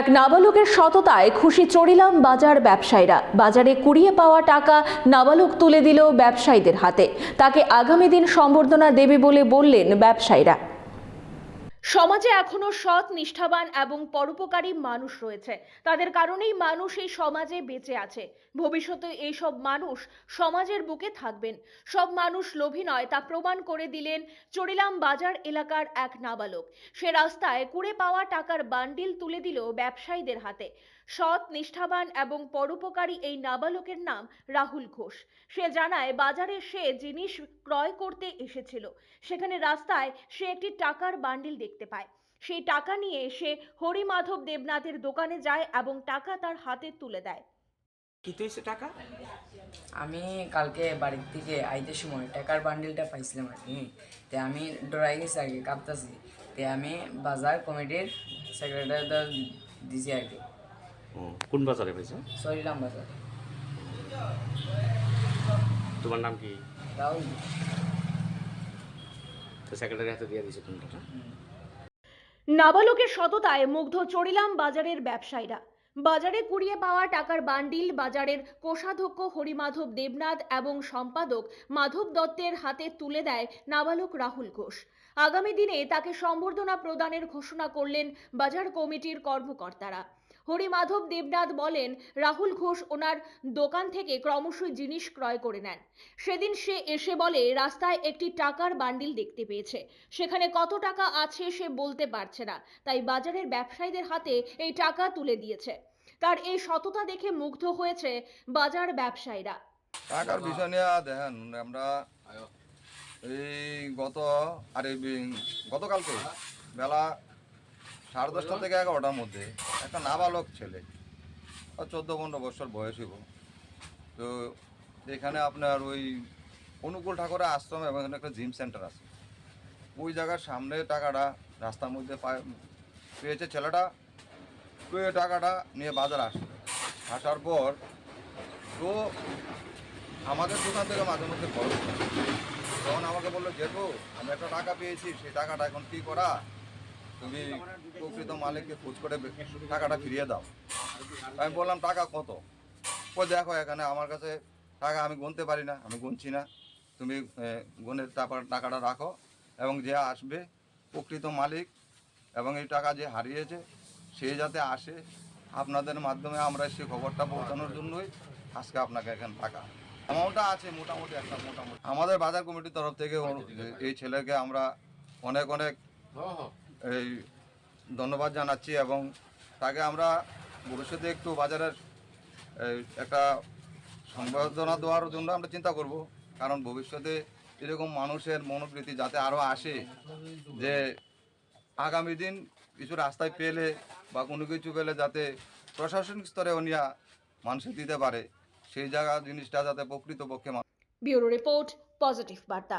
এক নাবালকের সততায় খুশি চড়িলাম বাজার ব্যবসায়ীরা। বাজারে কুড়িয়ে পাওয়া টাকা নাবালক তুলে দিল ব্যবসায়ীদের হাতে। তাকে আগামী দিন সম্বর্ধনা দেবে বলে বললেন ব্যবসায়ীরা। সমাজে এখনও সৎ, নিষ্ঠাবান এবং পরোপকারী মানুষ রয়েছে। তাদের কারণেই মানুষ এই সমাজে বেঁচে আছে। ভবিষ্যতে এই সব মানুষ সমাজের বুকে থাকবেন। সব মানুষ লোভী নয়, তা প্রমাণ করে দিলেন চড়িলাম বাজার এলাকার এক নাবালক। সে রাস্তায় কুড়ে পাওয়া টাকার বান্ডিল তুলে দিল ব্যবসায়ীদের হাতে। সৎ, নিষ্ঠাবান এবং পরোপকারী এই নাবালকের নাম রাহুল ঘোষ। সে জানায়, বাজারে সে জিনিস ক্রয় করতে এসেছিল। সেখানে রাস্তায় সে একটি টাকার বান্ডিল দেখতে পায়। সেই টাকা নিয়ে সে হরিমাধব দেবনাথের দোকানে যায় এবং টাকা তার হাতে তুলে দেয়। কি হয়েছে টাকা? আমি কালকে বাড়ির থেকে আইতে সময় টাকার বান্ডিলটা পাইছিলাম আর কি। তে আমি ডরাই গেছি আর কি কাঁপতাছি। তে আমি বাজার কমিটির সেক্রেটারি দিছি আর কি। কোন বাজারে পেয়েছ সরিলাম বাজার। তোমার নাম কি? রাহুল। তো সেক্রেটারি হাতে দিয়ে দিয়েছ তুমি টাকা? নাবালকের সততায় মুগ্ধ চড়িলাম বাজারের ব্যবসায়ীরা। বাজারে কুড়িয়ে পাওয়া টাকার বান্ডিল, বাজারের কোষাধ্যক্ষ হরিমাধব দেবনাথ এবং সম্পাদক মাধব দত্তের হাতে তুলে দেয় নাবালক রাহুল ঘোষ। আগামী দিনে তাকে সম্বর্ধনা প্রদানের ঘোষণা করলেন বাজার কমিটির কর্মকর্তারা। হরিমাধব দেবনাথ বলেন, রাহুল ঘোষ ওনার দোকান থেকে ক্রমশই জিনিস ক্রয় করে নেন। সেদিন সে এসে বলে, রাস্তায় একটি টাকার বান্ডিল দেখতে পেয়েছে। সেখানে কত টাকা আছে সে বলতে পারছে না। তাই বাজারের ব্যবসায়ীদের হাতে এই টাকা তুলে দিয়েছে। তার এই সততা দেখে মুগ্ধ হয়েছে বাজার ব্যবসায়ীরা। টাকার বিষয় নিয়ে দেখেন, আমরা এই গত, আর গতকালকে বেলা সাড়ে দশটা থেকে এগারোটার মধ্যে একটা নাবালক ছেলে চোদ্দ পনেরো বছর বয়স হইব তো এখানে আপনার ওই অনুকূল ঠাকুরের আশ্রম এবং এখানে একটা জিম সেন্টার আছে। ওই জায়গার সামনে টাকাটা রাস্তার মধ্যে পায়- পেয়েছে ছেলেটা, পেয়ে টাকাটা নিয়ে বাজার আসলো। আসার পর তো আমাদের দোকান থেকে মাঝে মধ্যে খরচ তখন আমাকে বলল যেহেতু আমি একটা টাকা পেয়েছি, সেই টাকাটা এখন কী করা? তুমি প্রকৃত মালিককে খোঁজ করে টাকাটা ফিরিয়ে দাও। আমি বললাম, টাকা কত? ও দেখো, এখানে আমার কাছে টাকা আমি গুনতে পারি না, আমি গুনছি না। তুমি গুনের টাকা- টাকাটা রাখো এবং যে আসবে, প্রকৃত মালিক এবং এই টাকা যে হারিয়েছে, সে যাতে আসে, আপনাদের মাধ্যমে আমরা সে খবরটা পৌঁছানোর জন্যই আজকে আপনাকে এখানে টাকা অ্যামাউন্টটা আছে, মোটামুটি একটা, মোটামুটি। আমাদের বাজার কমিটির তরফ থেকে এই ছেলেকে আমরা অনেক অনেক এই, ধন্যবাদ জানাচ্ছি এবং তাকে আমরা ভবিষ্যতে একটু বাজারের একটা সংবর্ধনা দেওয়ার জন্য আমরা চিন্তা করব। কারণ ভবিষ্যতে এরকম মানুষের মনোবৃত্তি যাতে আরও আসে যে আগামী দিন কিছু রাস্তায় পেলে বা কোনো কিছু পেলে যাতে প্রশাসনিক স্তরে উনিয়া মানুষের দিতে পারে, সেই জায়গা জিনিসটা যাতে প্রকৃতপক্ষে ব্যুরো রিপোর্ট, পজিটিভ বার্তা।